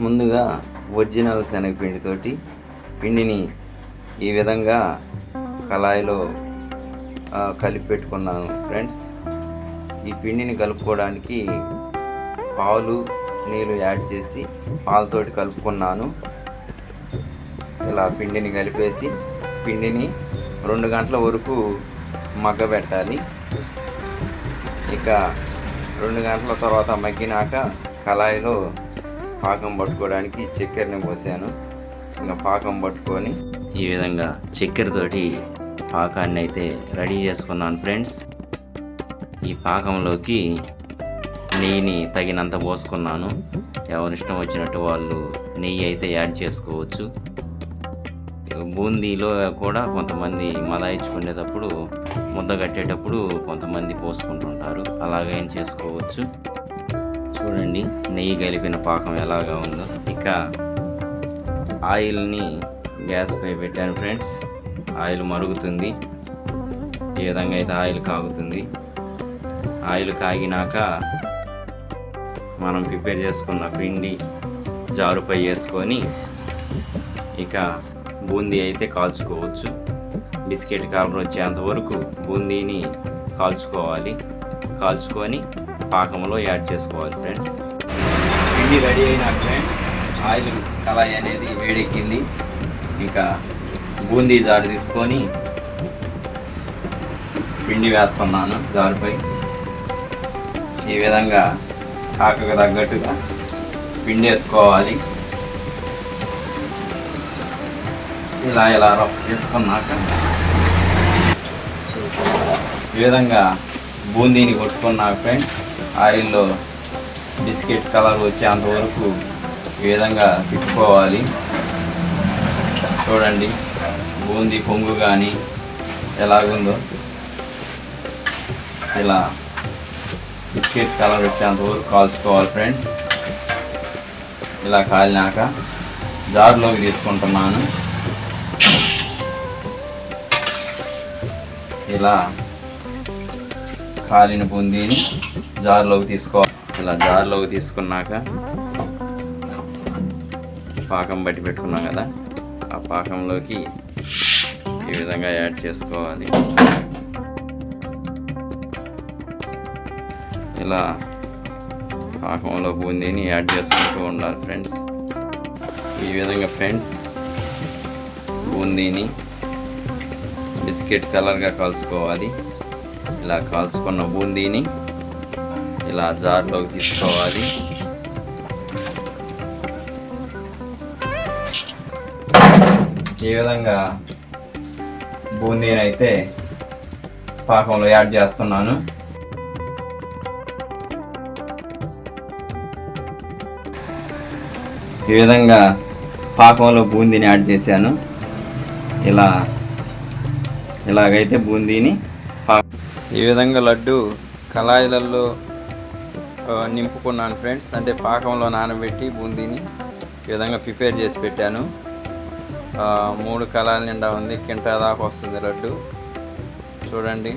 ముందుగా ఒరిజినల్ శనగపిండితోటి పిండిని ఈ విధంగా కళాయిలో కలిపి పెట్టుకున్నాను. ఫ్రెండ్స్ ఈ పిండిని కలుపుకోవడానికి పాలు నీళ్ళు యాడ్ చేసి పాలతోటి కలుపుకున్నాను. ఇలా పిండిని కలిపేసి పిండిని రెండు గంటల వరకు మగ్గబెట్టాలి. ఇక రెండు గంటల తర్వాత మగ్గినాక కళాయిలో పాకం పట్టుకోవడానికి చక్కెరని పోసాను. ఇంకా పాకం పట్టుకొని ఈ విధంగా చక్కెరతోటి పాకాన్ని అయితే రెడీ చేసుకున్నాను ఫ్రెండ్స్. ఈ పాకంలోకి నెయ్యిని తగినంత పోసుకున్నాను. ఎవరిష్టం వచ్చినట్టు వాళ్ళు నెయ్యి అయితే యాడ్ చేసుకోవచ్చు. బూందీలో కూడా కొంతమంది మలాయించుకునేటప్పుడు ముద్ద కట్టేటప్పుడు కొంతమంది పోసుకుంటుంటారు. అలాగేం చేసుకోవచ్చు. చూడండి. నెయ్యి కలిపిన పాకం ఎలాగా ఉందో. ఇక ఆయిల్ని గ్యాస్ పై పెట్టాను ఫ్రెండ్స్. ఆయిల్ మరుగుతుంది. ఈ విధంగా అయితే ఆయిల్ కాగుతుంది. ఆయిల్ కాగినాక మనం ప్రిపేర్ చేసుకున్న పిండి జారుపై వేసుకొని ఇక బూందీ అయితే కాల్చుకోవచ్చు. బిస్కెట్ కాలం వచ్చేంత వరకు బూందీని కాల్చుకోవాలి. కాల్చుకొని పాకంలో యాడ్ చేసుకోవాలి ఫ్రెండ్స్ పిండి రెడీ అయినాక ఫ్రెండ్స్ ఆయిల్ కళాయి అనేది వేడెక్కింది. ఇంకా బూందీ జారు తీసుకొని పిండి వేస్తున్నాను జారుపై. ఈ విధంగా కాకకు తగ్గట్టుగా పిండి వేసుకోవాలి. ఇలా ఇలా రఫ్ చేసుకున్నాక ఈ విధంగా బూందీని కొట్టుకున్న ఫ్రెండ్. ఆయిల్లో బిస్కెట్ కలర్ వచ్చేంత వరకు ఈ విధంగా తిప్పుకోవాలి. చూడండి బూందీ పొంగు కానీ ఎలాగుందో. ఇలా బిస్కెట్ కలర్ వచ్చేంత వరకు కాల్చుకోవాలి ఫ్రెండ్స్. ఇలా కాలినాక జార్లోకి తీసుకుంటున్నాను. ఇలా కాలిన బూందీని జార్లోకి తీసుకోవాలి ఇలా జార్లోకి తీసుకున్నాక పాకం బట్టి పెట్టుకున్నాం కదా ఆ పాకంలోకి ఈ విధంగా యాడ్ చేసుకోవాలి. ఇలా పాకంలో బూందీని యాడ్ చేసుకుంటూ ఉండాలి ఫ్రెండ్స్. ఈ విధంగా ఫ్రెండ్స్ బూందీని బిస్కెట్ కలర్గా కలుసుకోవాలి. ఇలా కాల్చుకున్న బూందీని ఇలా జార్లోకి తీసుకోవాలి. ఈ విధంగా బూందీని అయితే పాకంలో యాడ్ చేస్తున్నాను. ఈ విధంగా పాకంలో బూందీని యాడ్ చేశాను. ఇలా ఇలాగైతే బూందీని ఈ విధంగా లడ్డు కళాయిలలో నింపుకున్నాను ఫ్రెండ్స్. అంటే పాకంలో నానబెట్టి బూందీని ఈ విధంగా ప్రిపేర్ చేసి పెట్టాను. మూడు కళాయిల నిండా ఉంది. కింటా దాకా వస్తుంది లడ్డు. చూడండి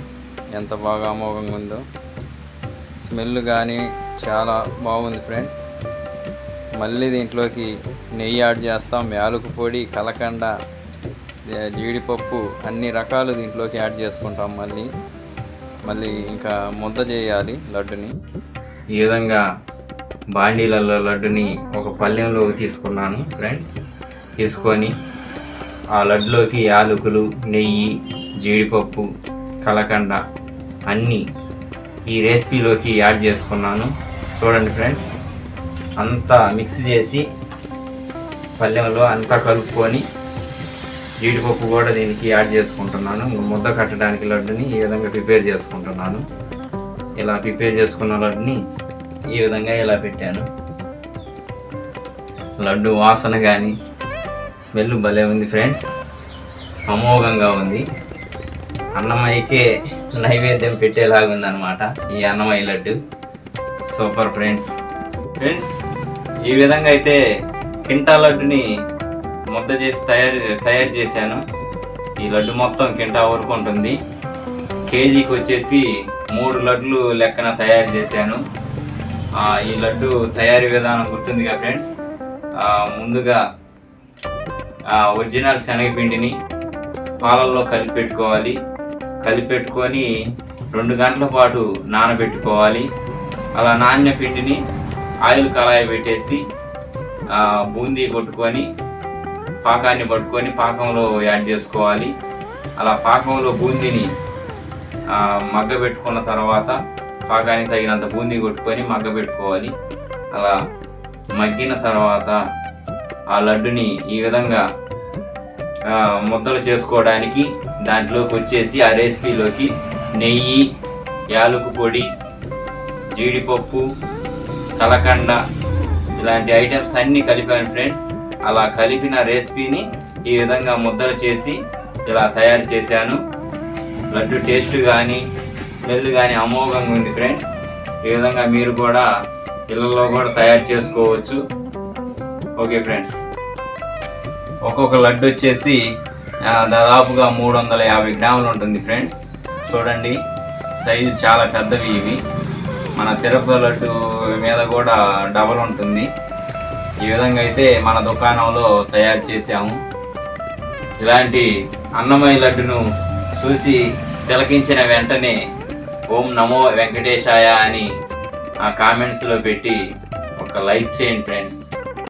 ఎంత బాగా అమోఘంగా ఉందో. స్మెల్ కానీ చాలా బాగుంది ఫ్రెండ్స్. మళ్ళీ దీంట్లోకి నెయ్యి యాడ్ చేస్తాం. యాలకు పొడి కలకండ జీడిపప్పు అన్ని రకాలు దీంట్లోకి యాడ్ చేసుకుంటాం మళ్ళీ. మళ్ళీ ఇంకా ముద్ద చేయాలి లడ్డుని. ఈ విధంగా బాండీలలో లడ్డుని ఒక పళ్ళెంలోకి తీసుకున్నాను ఫ్రెండ్స్ తీసుకొని ఆ లడ్డులోకి యాలకులు నెయ్యి జీడిపప్పు కలకండ అన్నీ ఈ రెసిపీలోకి యాడ్ చేసుకున్నాను. చూడండి ఫ్రెండ్స్ అంతా మిక్స్ చేసి పళ్ళెంలో అంతా కలుపుకొని జీడిపప్పు కూడా దీనికి యాడ్ చేసుకుంటున్నాను. ముద్ద కట్టడానికి లడ్డుని ఈ విధంగా ప్రిపేర్ చేసుకుంటున్నాను. ఇలా ప్రిపేర్ చేసుకున్న లడ్డుని ఈ విధంగా ఇలా పెట్టాను. లడ్డు వాసన కానీ స్మెల్ భలే ఉంది ఫ్రెండ్స్. అమోఘంగా ఉంది. అన్నమయ్యకే నైవేద్యం పెట్టేలాగా ఉందన్నమాట ఈ Annamayya laddu. Super friends. Friends ఈ విధంగా అయితే కింటా లడ్డుని ముద్ద చేసి తయారు తయారు చేశాను. ఈ లడ్డు మొత్తం కింటా వరకు ఉంటుంది కేజీకి వచ్చేసి మూడు లడ్లు లెక్కన తయారు చేశాను. ఈ లడ్డు తయారీ విధానం గుర్తుందిగా ఫ్రెండ్స్? ముందుగా ఒరిజినల్ శనగపిండిని పాలల్లో కలిపెట్టుకోవాలి కలిపెట్టుకొని రెండు గంటల పాటు నానబెట్టుకోవాలి. అలా నాణ్య పిండిని ఆయిల్ కళాయి పెట్టేసి బూందీ కొట్టుకొని పాకాన్ని పట్టుకొని పాకంలో యాడ్ చేసుకోవాలి. అలా పాకంలో బూందీని ఆ, మగ్గబెట్టుకున్న తర్వాత పాకానికి తగినంత బూందీ కొట్టుకొని మగ్గబెట్టుకోవాలి. అలా మగ్గిన తర్వాత ఆ లడ్డుని ఈ విధంగా ముద్దలు చేసుకోవడానికి దాంట్లోకి వచ్చేసి ఆ రెసిపీలోకి నెయ్యి యాలకు పొడి జీడిపప్పు కలకండ ఇలాంటి ఐటమ్స్ అన్నీ కలిపాను ఫ్రెండ్స్. అలా కలిపిన రెసిపీని ఈ విధంగా ముద్దలు చేసి ఇలా తయారు చేశాను. లడ్డు టేస్ట్ కానీ స్మెల్ కానీ అమోఘంగా ఉంది ఫ్రెండ్స్. ఈ విధంగా మీరు కూడా ఇళ్ళల్లో కూడా తయారు చేసుకోవచ్చు. Okay friends. ఒక్కొక్క లడ్డు వచ్చేసి దాదాపుగా మూడు వందల యాభై గ్రాములు ఉంటుంది ఫ్రెండ్స్. చూడండి సైజు చాలా పెద్దవి ఇవి. మన తిరుపతి లడ్డు మీద కూడా డబల్ ఉంటుంది. ఈ విధంగా అయితే మన దుకాణంలో తయారు చేసాము ఇలాంటి అన్నమయ్య లడ్డును చూసి తిలకించిన వెంటనే ఓం నమో వెంకటేశాయ అని ఆ కామెంట్స్లో పెట్టి ఒక లైక్ చేయండి ఫ్రెండ్స్